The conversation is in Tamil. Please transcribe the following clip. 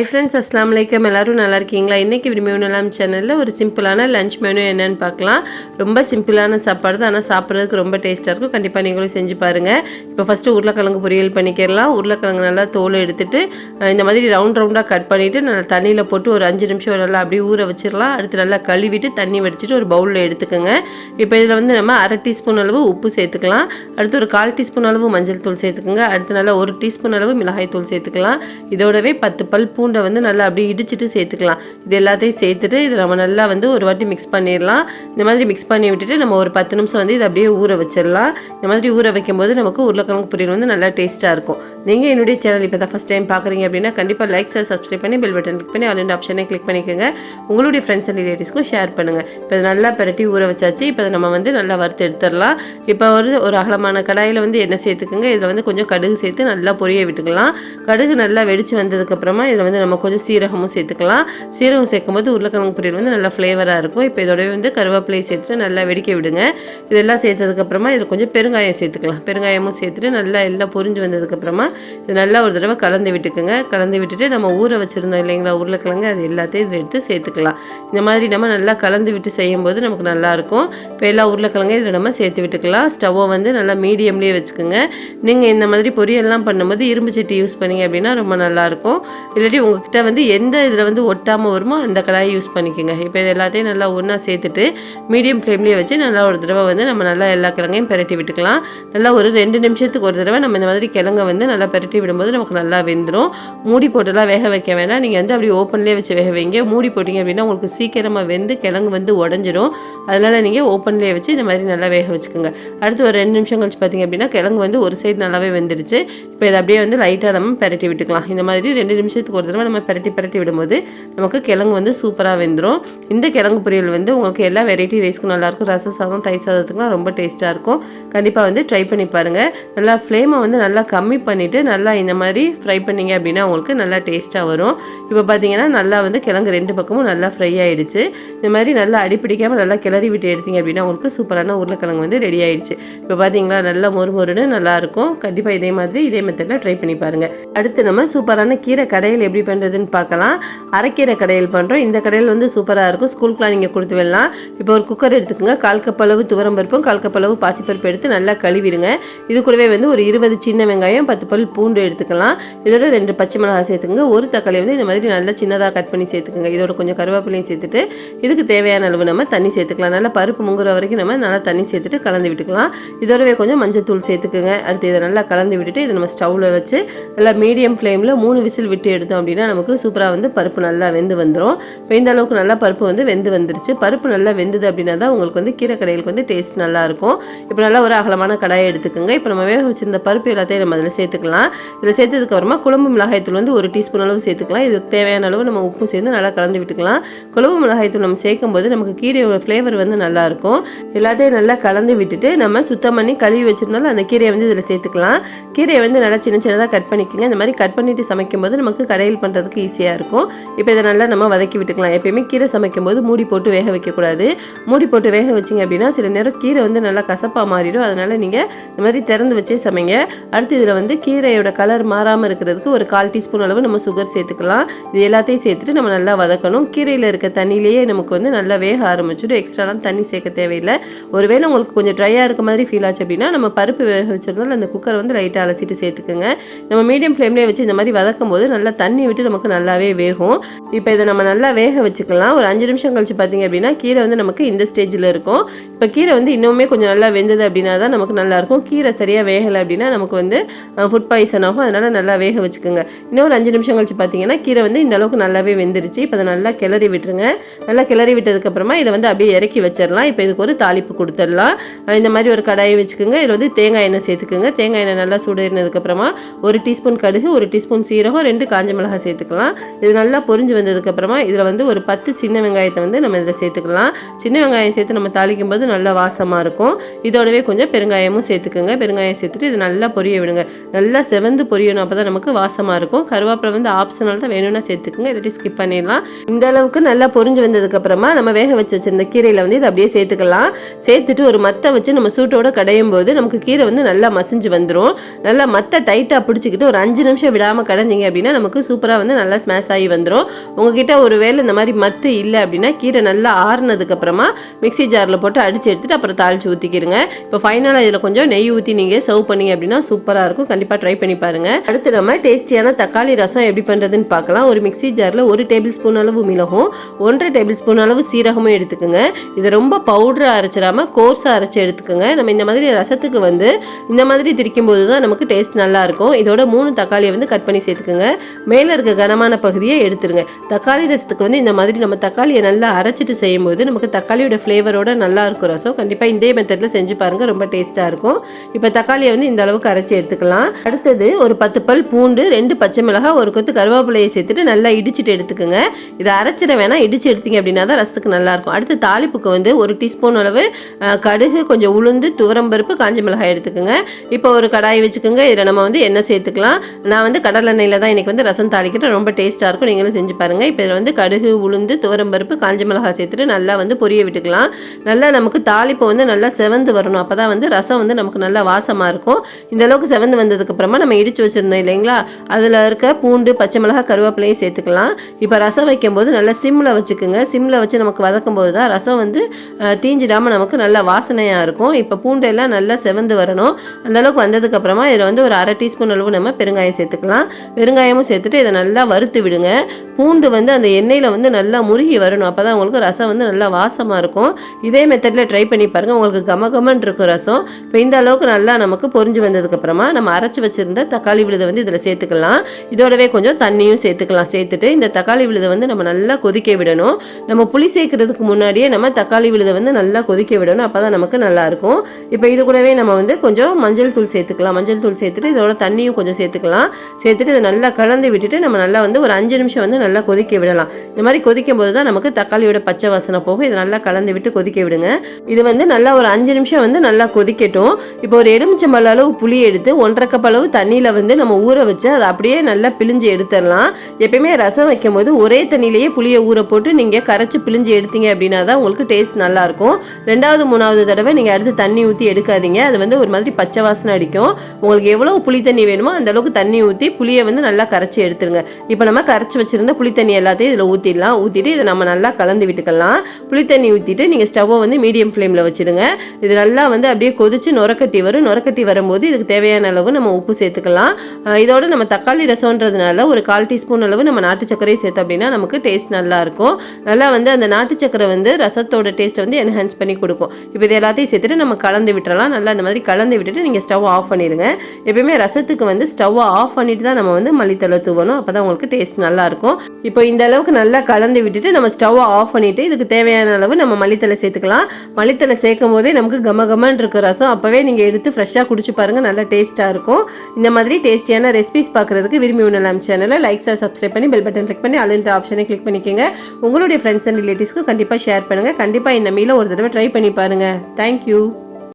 ஹை ஃப்ரெண்ட்ஸ் அஸ்லாம் வலைக்கம் எல்லாரும் நல்லா இருக்கீங்களா? இன்றைக்கி விரும்பிலாம் சேனலில் ஒரு சிம்பிளான லஞ்ச் மெனு என்னென்னு பார்க்கலாம். ரொம்ப சிம்பிளான சாப்பாடு தான். ஆனால் சாப்பிட்றதுக்கு ரொம்ப டேஸ்ட்டாக இருக்கும். கண்டிப்பாக நீங்களும் செஞ்சு பாருங்கள் இப்போ ஃபஸ்ட்டு உருளைக்கிழங்கு பொரியல் பண்ணிக்கிறலாம் உருளைக்கிழங்கு நல்லா தோலை எடுத்துட்டு இந்த மாதிரி ரவுண்ட் ரவுண்டாக கட் பண்ணிவிட்டு நல்லா தண்ணியில் போட்டு ஒரு அஞ்சு நிமிஷம் நல்லா அப்படியே ஊற வச்சிடலாம். அடுத்து நல்லா கழுவிட்டு தண்ணி வடிச்சிட்டு ஒரு பவுலில் எடுத்துக்கோங்க. இப்போ இதில் வந்து நம்ம அரை டீஸ்பூன் அளவு உப்பு சேர்த்துக்கலாம். அடுத்து ஒரு கால் டீஸ்பூன் அளவு மஞ்சள் தூள் சேர்த்துக்கோங்க. அடுத்து நல்லா ஒரு டீஸ்பூன் அளவு மிளகாய் தூள் சேர்த்துக்கலாம். இதோடவே பத்து பல் பூ பூண்டை வந்து நல்லா அப்படியே இடிச்சிட்டு சேர்த்துக்கலாம். இது எல்லாத்தையும் சேர்த்துட்டு இது நம்ம நல்லா வந்து ஒரு வாட்டி மிக்ஸ் பண்ணிடலாம். இந்த மாதிரி மிக்ஸ் பண்ணி விட்டுட்டு நம்ம ஒரு பத்து நிமிஷம் வந்து இதை அப்படியே ஊற வச்சிடலாம். இந்த மாதிரி ஊற வைக்கும்போது நமக்கு உருளைக்கிழங்கு பொரியல் வந்து நல்லா டேஸ்ட்டாக இருக்கும். நீங்கள் என்னுடைய சேனல் இப்போ தான் ஃபஸ்ட் டைம் பார்க்குறீங்க அப்படின்னா கண்டிப்பாக லைக் சார் சப்ஸ்கிரைப் பண்ணி பெல் பட்டன் கிளிக் பண்ணி ஆல் ஆப்ஷனை கிளிக் பண்ணிக்கோங்க. உங்களுடைய ஃப்ரெண்ட்ஸ் அண்ட் ரிலேட்டிவ்ஸ்க்கும் ஷேர் பண்ணுங்கள் இப்போ இதை நல்லா பரட்டி ஊற வச்சாச்சு. இப்போ நம்ம வந்து நல்லா வறுத்து எடுத்துடலாம். இப்போ ஒரு ஒரு அகலமான கடாயில் வந்து எண்ணெய் சேர்த்துக்குங்க. இதில் வந்து கொஞ்சம் கடுகு சேர்த்து நல்லா பொரிய விட்டுக்கலாம். கடுகு நல்லா வெடிச்சு வந்ததுக்கப்புறமா இதில் வந்து நம்ம கொஞ்சம் சீரகமும் சேர்த்துக்கலாம். சீரகம் சேர்க்கும்போது உருளைக்கிழங்கு பொரியல் வந்து நல்லா ஃப்ளேவராக இருக்கும். இப்போ இதோடவே வந்து கருவேப்பிலையை சேர்த்துட்டு நல்லா வெடிக்க விடுங்க. இதெல்லாம் சேர்த்ததுக்கப்புறமா இதில் கொஞ்சம் பெருங்காயம் சேர்த்துக்கலாம். பெருங்காயமும் சேர்த்துட்டு நல்லா எல்லாம் பொரிஞ்சு வந்ததுக்கப்புறமா இது நல்லா ஒரு தடவை கலந்து விட்டுக்குங்க. கலந்து விட்டுட்டு நம்ம ஊற வச்சுருந்தோம் இல்லைங்களா உருளைக்கிழங்கு அது எல்லாத்தையும் இதில் எடுத்து சேர்த்துக்கலாம். இந்த மாதிரி நம்ம நல்லா கலந்து விட்டு செய்யும்போது நமக்கு நல்லாயிருக்கும். இப்போ எல்லா உருளைக்கிழங்கையும் இதில் நம்ம சேர்த்து விட்டுக்கலாம். ஸ்டவ்வை வந்து நல்லா மீடியம்லேயே வச்சுக்கோங்க. நீங்கள் இந்த மாதிரி பொரியல்லாம் பண்ணும்போது இரும்பு சட்டி யூஸ் பண்ணீங்க அப்படின்னா ரொம்ப நல்லாயிருக்கும். இல்லாட்டி உங்ககிட்ட வந்து எந்த இதில் வந்து ஒட்டாமல் வருமோ அந்த கடாயை யூஸ் பண்ணிக்கோங்க. இப்போ இது எல்லாத்தையும் நல்லா ஒன்றா சேர்த்துட்டு மீடியம் ஃப்ளேம்லேயே வச்சு நல்லா ஒரு தடவை வந்து நம்ம நல்லா எல்லா கிழங்கையும் பெரட்டி விட்டுக்கலாம். நல்லா ஒரு ரெண்டு நிமிஷத்துக்கு ஒரு தடவை நம்ம இந்த மாதிரி கிழங்கை வந்து நல்லா பெரட்டி விடும்போது நமக்கு நல்லா வெந்துடும் மூடி போட்டுலாம் வேக வைக்க வேணாம். நீங்கள் வந்து அப்படி ஓப்பன்லேயே வச்சு வேக வைங்க. மூடி போட்டிங்க அப்படின்னா உங்களுக்கு சீக்கிரமாக வெந்து கிழங்கு வந்து உடஞ்சிரும். அதனால் நீங்கள் ஓப்பன்லேயே வச்சு இந்த மாதிரி நல்லா வேக வச்சுக்கோங்க. அடுத்து ஒரு ரெண்டு நிமிஷம் கழிச்சு பார்த்தீங்க அப்படின்னா கிழங்கு வந்து ஒரு சைடு நல்லாவே வெந்துருச்சு. இப்போ இதை அப்படியே வந்து லைட்டாக நம்ம பெரட்டி விட்டுக்கலாம். இந்த மாதிரி ரெண்டு நிமிஷத்துக்கு ஒரு தடவை நம்ம பிரட்டி பெரட்டி விடும்போது நமக்கு கிழங்கு வந்து சூப்பராக வெந்துடும் இந்த கிழங்கு பொரியல் வந்து உங்களுக்கு எல்லா வெரைட்டி ரைஸ்க்கும் நல்லாயிருக்கும் ரச சாதம் தை சாதத்துக்குலாம் ரொம்ப டேஸ்ட்டாக இருக்கும். கண்டிப்பாக வந்து ட்ரை பண்ணி பாருங்கள் நல்லா ஃப்ளேமை வந்து நல்லா கம்மி பண்ணிவிட்டு நல்லா இந்த மாதிரி ஃப்ரை பண்ணீங்க அப்படின்னா உங்களுக்கு நல்லா டேஸ்ட்டாக வரும். இப்போ பார்த்தீங்கன்னா நல்லா வந்து கிழங்கு ரெண்டு பக்கமும் நல்லா ஃப்ரை ஆகிடுச்சு இந்த மாதிரி நல்லா அடிப்பிடிக்காமல் நல்லா கிளறி விட்டு எடுத்தீங்க அப்படின்னா உங்களுக்கு சூப்பரான உருளைக்கிழங்கு வந்து ரெடி ஆயிடுச்சு. இப்போ பார்த்தீங்களா நல்லா மொறு மொறுன்னு நல்லாயிருக்கும் கண்டிப்பாக இதே மாதிரி இதே மெத்தடில் ட்ரை பண்ணி பாருங்கள் அடுத்து நம்ம சூப்பரான கீரை கடையில் எப்படி பண்ணுறதுன்னு பார்க்கலாம். அரைக்கீரை கடையில் பண்ணுறோம் இந்த கடையில் வந்து சூப்பராக இருக்கும். ஸ்கூலுக்குலாம் நீங்கள் கொடுத்து விடலாம். இப்போ ஒரு குக்கர் எடுத்துக்கோங்க. கால் கப் அளவு துவரம் பருப்பும் கால் கப் அளவு பாசிப்பருப்பு எடுத்து நல்லா கழுவிடுங்க. இது கூடவே வந்து ஒரு இருபது சின்ன வெங்காயம் பத்து பல் பூண்டு எடுத்துக்கலாம். இதோட ரெண்டு பச்சை மிளகாய் சேர்த்துக்கோங்க. ஒரு தக்காளி வந்து இந்த மாதிரி நல்லா சின்னதாக கட் பண்ணி சேர்த்துக்கோங்க. இதோட கொஞ்சம் கருவேப்பிலையும் சேர்த்துட்டு இதுக்கு தேவையான அளவு நம்ம தண்ணி சேர்த்துக்கலாம். நல்லா பருப்பு முங்குற வரைக்கும் நம்ம நல்லா தண்ணி சேர்த்துட்டு கலந்து விட்டுக்கலாம். இதோடவே கொஞ்சம் மஞ்சள் தூள் சேர்த்துக்கோங்க. அடுத்து இதை நல்லா கலந்து விட்டுட்டு இதை நம்ம ஸ்டவ்வில் வச்சு நல்லா மீடியம் ஃப்ளேமில் மூணு விசில் விட்டு எடுத்தோம் அப்படின்னா நமக்கு சூப்பராக வந்து பருப்பு நல்லா வெந்து வந்துடும் இப்போ இந்த அளவுக்கு நல்லா பருப்பு வந்து வெந்து வந்துருச்சு. பருப்பு நல்லா வெந்தது அப்படின்னா தான் உங்களுக்கு வந்து கீரை கடைகளுக்கு வந்து டேஸ்ட் நல்லாயிருக்கும் இப்போ நல்லா ஒரு அகலமான கடாயை எடுத்துக்கோங்க. இப்போ நம்ம வேக வச்சிருந்த பருப்பு எல்லாத்தையும் நம்ம அதில் சேர்த்துக்கலாம். இதில் சேர்த்ததுக்கு அப்புறமா குழம்பு மிளகாய்த்தூள் வந்து ஒரு டீஸ்பூன் அளவு சேர்த்துக்கலாம். இதுக்கு தேவையான அளவு நம்ம உப்பு சேர்ந்து நல்லா கலந்து விட்டுக்கலாம். குழம்பு மிளகாய்த்தூள் நம்ம சேர்க்கும்போது நமக்கு கீரையோட ஃப்ளேவர் வந்து நல்லாயிருக்கும் எல்லாத்தையும் நல்லா கலந்து விட்டுட்டு நம்ம சுத்தம் பண்ணி கழுவி வச்சிருந்தாலும் அந்த கீரையை வந்து இதில் சேர்த்துக்கலாம். கீரையை வந்து நல்லா சின்ன சின்னதாக கட் பண்ணிக்கோங்க. இந்த மாதிரி கட் பண்ணிட்டு சமைக்கும் போது நமக்கு கடையில் பண்ணுறதுக்கு ஈஸியாக இருக்கும். இப்போ இதை நல்லா நம்ம வதக்கி விட்டுக்கலாம். எப்பயுமே கீரை சமைக்கும் போது மூடி போட்டு வேக வைக்கக்கூடாது. மூடி போட்டு வேக வச்சிங்க அப்படின்னா சில நேரம் கீரை வந்து நல்லா கசப்பாக மாறிடும். அதனால் நீங்கள் இந்த மாதிரி திறந்து வச்சே சமைங்க. அடுத்து இதில் வந்து கீரையோட கலர் மாறாமல் இருக்கிறதுக்கு ஒரு கால் டீஸ்பூன் அளவு நம்ம சுகர் சேர்த்துக்கலாம். இது எல்லாத்தையும் சேர்த்துட்டு நம்ம நல்லா வதக்கணும். கீரையில் இருக்க தண்ணியிலேயே நமக்கு வந்து நல்லா வேக ஆரம்பிச்சிடும். எக்ஸ்ட்ராலாம் தண்ணி சேர்க்க தேவையில்லை. ஒருவேளை உங்களுக்கு கொஞ்சம் ட்ரையாக இருக்க மாதிரி ஃபீல் ஆச்சு அப்படின்னா நம்ம பருப்பு வேக வச்சிருந்தாலும் அந்த குக்கரை வந்து லைட்டாக அலசிட்டு சேர்த்துக்கோங்க. நம்ம மீடியம் ஃப்ளேம்லேயே வச்சு இந்த மாதிரி வதக்கும் போது நல்லா தண்ணி விட்டு நமக்கு நல்லாவே வேகும். இப்போ இதை நம்ம நல்லா வேக வச்சுக்கலாம். ஒரு அஞ்சு நிமிஷம் கழிச்சு பார்த்தீங்க அப்படின்னா கீரை வந்து நமக்கு இந்த ஸ்டேஜில் இருக்கும். இப்போ கீரை வந்து இன்னுமே கொஞ்சம் நல்லா வெந்தது அப்படின்னா தான் நமக்கு நல்லாயிருக்கும் கீரை சரியாக வேகலை அப்படின்னா நமக்கு வந்து ஃபுட் பாய்சன் ஆகும். அதனால் நல்லா வேக வச்சுக்கோங்க. இன்னும் ஒரு அஞ்சு நிமிஷம் கழிச்சு பார்த்தீங்கன்னா கீரை வந்து இந்த அளவுக்கு நல்லாவே வெந்துருச்சு. இப்போ அதை நல்லா கிளறி விட்டுருங்க. நல்லா கிளறி விட்டதுக்கப்புறமா இதை வந்து அப்படியே இறக்கி வச்சிடலாம் இப்போ இதுக்கு ஒரு தாளிப்பு கொடுத்துடலாம். இந்த மாதிரி ஒரு கடாயை வச்சுக்கோங்க. இதில் வந்து தேங்காய் எண்ணெய் சேர்த்துக்கோங்க. தேங்காய் எண்ணெய் நல்லா சூடுனதுக்கப்புறமா ஒரு டீஸ்பூன் கடுகு ஒரு டீஸ்பூன் சீரகம் ரெண்டு காஞ்ச மிளகாய் சேர்த்துக்கலாம். இது நல்லா பொரிஞ்சு வந்ததுக்கப்புறமா இதில் வந்து ஒரு பத்து சின்ன வெங்காயத்தை வந்து நம்ம இதில் சேர்த்துக்கலாம். சின்ன வெங்காயம் சேர்த்து நம்ம தாளிக்கும் போது நல்லா வாசமாக இருக்கும். இதோடவே கொஞ்சம் பெருங்காயமும் சேர்த்துக்கோங்க. பெருங்காயம் சேர்த்துட்டு இது நல்லா பொரிய விடுங்க. நல்லா செவந்து பொரியணும் அப்போ தான் நமக்கு வாசமாக இருக்கும். கருவேப்பிலை வந்து ஆப்ஷனல் தான் வேணும்னா சேர்த்துக்குங்க. இல்லாட்டி ஸ்கிப் பண்ணிடலாம். இந்த அளவுக்கு நல்லா பொரிஞ்சு வந்ததுக்கப்புறமா நம்ம வேக வச்சு வச்சிருந்த கீரையில் வந்து இதை அப்படியே சேர்த்துக்கலாம். சேர்த்துட்டு ஒரு மத்தை வச்சு நம்ம சூட்டோட கடையும் போது நமக்கு கீரை வந்து நல்லா மசிஞ்சு வந்துடும் நல்லா மத்தை டைட்டாக பிடிச்சிக்கிட்டு ஒரு அஞ்சு நிமிஷம் விடாமல் கடைஞ்சிங்க அப்படின்னா நமக்கு சூப்பர் சூப்பராக வந்து நல்லா ஸ்மாஷ் ஆகி வந்துடும் உங்ககிட்ட ஒரு வேலை இந்த மாதிரி மத்து இல்லை அப்படின்னா கீரை நல்லா ஆறுனதுக்கப்புறமா மிக்ஸி ஜாரில் போட்டு அடித்து எடுத்துட்டு அப்புறம் தாளித்து ஊற்றிக்கிருங்க இப்போ ஃபைனலாக இதில் கொஞ்சம் நெய் ஊற்றி நீங்கள் சர்வ் பண்ணீங்க அப்படின்னா சூப்பராக இருக்கும். கண்டிப்பாக ட்ரை பண்ணி பாருங்கள் அடுத்து நம்ம டேஸ்டியான தக்காளி ரசம் எப்படி பண்ணுறதுன்னு பார்க்கலாம். ஒரு மிக்ஸி ஜாரில் ஒரு டேபிள் ஸ்பூன் அளவு மிளகும் ஒன்றரை டேபிள் ஸ்பூன் அளவு சீரகமும் எடுத்துக்கோங்க. இதை ரொம்ப பவுடராக அரைச்சிடாம கோர்ஸாக அரைச்சி எடுத்துக்கோங்க. நம்ம இந்த மாதிரி ரசத்துக்கு வந்து இந்த மாதிரி திரிக்கும் போது தான் நமக்கு டேஸ்ட் நல்லாயிருக்கும் இதோட மூணு தக்காளியை வந்து கட் பண்ணி சேர்த்துக்கோங்க. மேலே இருக்க கனமான பகுதியை எடுத்துருங்க. தக்காளி ரசத்துக்கு வந்து இந்த மாதிரி நம்ம தக்காளியை நல்லா அரைச்சிட்டு செய்யும்போது நமக்கு தக்காளியோட ஃப்ளேவரோட நல்லா இருக்கும் ரசம். கண்டிப்பாக இந்த மெத்தடில் செஞ்சு பாருங்கள் ரொம்ப டேஸ்ட்டாக இருக்கும். இப்போ தக்காளியை வந்து இந்த அளவுக்கு அரைச்சி எடுத்துக்கலாம். அடுத்தது ஒரு பத்து பல் பூண்டு ரெண்டு பச்சை மிளகாய் ஒரு கொத்து கருவேப்பிலையை சேர்த்துட்டு நல்லா இடிச்சிட்டு எடுத்துக்கோங்க. இதை அரைச்சிட வேணாம் இடிச்சு எடுத்தீங்க அப்படின்னா தான் ரசத்துக்கு நல்லாயிருக்கும் அடுத்து தாளிப்புக்கு வந்து ஒரு டீஸ்பூன் அளவு கடுகு கொஞ்சம் உளுந்து துவரம்பருப்பு காஞ்ச மிளகாய் எடுத்துக்கோங்க. இப்போ ஒரு கடாய் வச்சுக்கோங்க. இதில் நம்ம வந்து எண்ணெய் சேர்த்துக்கலாம். நான் வந்து கடலெண்ணெயில் தான் இன்றைக்கி வந்து ரசம் தாளிக்கிறேன் ரொம்ப டேஸ்ட்டாக இருக்கும். நீங்களும் செஞ்சு பாருங்கள் இப்போ இதில் வந்து கடுகு உளுந்து துவரம்பருப்பு காஞ்ச மிளகாய் சேர்த்துட்டு நல்லா வந்து பொரிய விட்டுக்கலாம். நல்லா நமக்கு தாளிப்பு வந்து நல்லா செவந்து வரணும். அப்போ தான் வந்து ரசம் வந்து நமக்கு நல்லா வாசமாக இருக்கும். இந்த அளவுக்கு செவந்து வந்ததுக்கப்புறமா நம்ம இடித்து வச்சுருந்தோம் இல்லைங்களா? அதில் இருக்க பூண்டு பச்சை மிளகாய் கருவேப்பிலையும் சேர்த்துக்கலாம். இப்போ ரசம் வைக்கும்போது நல்லா சிம்மில் வச்சுக்கோங்க. சிம்மில் வச்சு நமக்கு வதக்கும் போது தான் ரசம் வந்து தீஞ்சிடாமல் நமக்கு நல்லா வாசனையாக இருக்கும். இப்போ பூண்டெல்லாம் நல்லா செவந்து வரணும். அந்தளவுக்கு வந்ததுக்கப்புறமா இதில் வந்து ஒரு அரை டீஸ்பூன் அளவு நம்ம பெருங்காயம் சேர்த்துக்கலாம். பெருங்காயமும் சேர்த்துட்டு இதை நல்லா வறுத்து விடுங்க. பூண்டு வந்து அந்த எண்ணெயில் வந்து நல்லா முருகி வரணும். அப்போ தான் உங்களுக்கு ரசம் வந்து நல்லா வாசமாக இருக்கும். இதே மெத்தடில் ட்ரை பண்ணி பாருங்கள் உங்களுக்கு கம இருக்கும் ரசம். இப்போ இந்த அளவுக்கு நல்லா நமக்கு பொறிஞ்சு வந்ததுக்கப்புறமா நம்ம அரைச்சி வச்சுருந்த தக்காளி விழுதை வந்து இதில் சேர்த்துக்கலாம். இதோடவே கொஞ்சம் தண்ணியும் சேர்த்துக்கலாம். சேர்த்துட்டு இந்த தக்காளி விழுதை வந்து நம்ம நல்லா கொதிக்க விடணும். நம்ம புளி சேர்க்கறதுக்கு முன்னாடியே நம்ம தக்காளி விழுதை வந்து நல்லா கொதிக்க விடணும். அப்போ தான் நமக்கு நல்லாயிருக்கும் இப்போ இது கூடவே நம்ம வந்து கொஞ்சம் மஞ்சள் தூள் சேர்த்துக்கலாம். மஞ்சள் தூள் சேர்த்துட்டு இதோட தண்ணியும் கொஞ்சம் சேர்த்துக்கலாம். சேர்த்துட்டு இதை நல்லா கலந்து விட்டுட்டு நம்ம நல்லா வந்து ஒரு அஞ்சு நிமிஷம் வந்து நல்லா கொதிக்க விடலாம். இந்த மாதிரி கொதிக்கும் போது தான் நமக்கு தக்காளியோட பச்சை வாசனை போகும். இதை நல்லா கலந்து விட்டு கொதிக்க விடுங்க. இது வந்து நல்லா ஒரு அஞ்சு நிமிஷம் வந்து நல்லா கொதிக்கட்டும். இப்போ ஒரு எலுமிச்சம்பழ அளவு புளி எடுத்து ஒன்றரை கப் அளவு தண்ணியில் வந்து நம்ம ஊற வச்சு அதை அப்படியே நல்லா பிழிஞ்சு எடுத்துடலாம். எப்பயுமே ரசம் வைக்கும் போது ஒரே தண்ணியிலேயே புளியை ஊற போட்டு நீங்கள் கரைச்சி பிழிஞ்சு எடுத்தீங்க அப்படின்னா தான் உங்களுக்கு டேஸ்ட் நல்லாயிருக்கும் ரெண்டாவது மூணாவது தடவை நீங்கள் அடுத்து தண்ணி ஊற்றி எடுக்காதீங்க. அது வந்து ஒரு மாதிரி பச்சை வாசனை அடிக்கும். உங்களுக்கு எவ்வளோ புளி தண்ணி வேணுமோ அந்த அளவுக்கு தண்ணி ஊற்றி புளியை வந்து நல்லா கரைச்சி எடுத்துருங்க. இப்போ நம்ம கரைச்சி வச்சிருந்த புளி தண்ணி எல்லாத்தையும் இதில் ஊற்றிடலாம் ஊற்றிட்டு இதை நம்ம நல்லா கலந்து விட்டுக்கலாம். புளித்தண்ணி ஊற்றிட்டு நீங்கள் ஸ்டவ்வை வந்து மீடியம் ஃப்ளேமில் வச்சுடுங்க. இது நல்லா வந்து அப்படியே கொதிச்சு நுரக்கட்டி வரும். நுரக்கட்டி வரும்போது இதுக்கு தேவையான அளவு நம்ம உப்பு சேர்த்துக்கலாம். இதோட நம்ம தக்காளி ரசம்ன்றதுனால ஒரு கால் டீஸ்பூன் அளவு நம்ம நாட்டு சர்க்கரையை சேர்த்தோம் அப்படின்னா நமக்கு டேஸ்ட் நல்லா இருக்கும். நல்லா வந்து அந்த நாட்டு சர்க்கரை வந்து ரசத்தோட டேஸ்ட்டை வந்து என்ஹான்ஸ் பண்ணி கொடுக்கும். இப்போ இது எல்லாத்தையும் சேர்த்துட்டு நம்ம கலந்து விட்டுறலாம். நல்லா இந்த மாதிரி கலந்து விட்டுட்டு நீங்கள் ஸ்டவ் ஆஃப் பண்ணிடுங்க. எப்பயுமே ரசத்துக்கு வந்து ஸ்டவ் ஆஃப் பண்ணிட்டு தான் நம்ம வந்து மல்லித்தலை தூவணும். அப்போ தான் உங்களுக்கு டேஸ்ட் நல்லா இருக்கும் இப்போ இந்த அளவுக்கு நல்லா கலந்து விட்டுட்டு நம்ம ஸ்டவ்வை ஆஃப் பண்ணிட்டு இதுக்கு தேவையான அளவு நம்ம மல்லித்தலை சேர்த்துக்கலாம். மல்லித்தலை சேர்க்கும் போதே நமக்கு கம கமன்னு இருக்க ரசம். அப்போவே நீங்கள் எடுத்து ஃப்ரெஷ்ஷாக குடிச்சு பாருங்க நல்லா டேஸ்ட்டாக இருக்கும். இந்த மாதிரி டேஸ்டியான ரெசிபிஸ் பார்க்குறதுக்கு விரும்பி உணலாம் சேனலை லைக்ஸாக சப்ஸ்கிரைப் பண்ணி பெல் பட்டன் கிளிக் பண்ணி அலன்ற ஆப்ஷனை கிளிக் பண்ணிக்கோங்க. உங்களுடைய ஃப்ரெண்ட்ஸ் அண்ட் ரிலேட்டிவ்ஸ்க்கு கண்டிப்பாக ஷேர் பண்ணுங்கள் கண்டிப்பாக இந்த மீல ஒரு தடவை ட்ரை பண்ணி பாருங்கள் தேங்க்யூ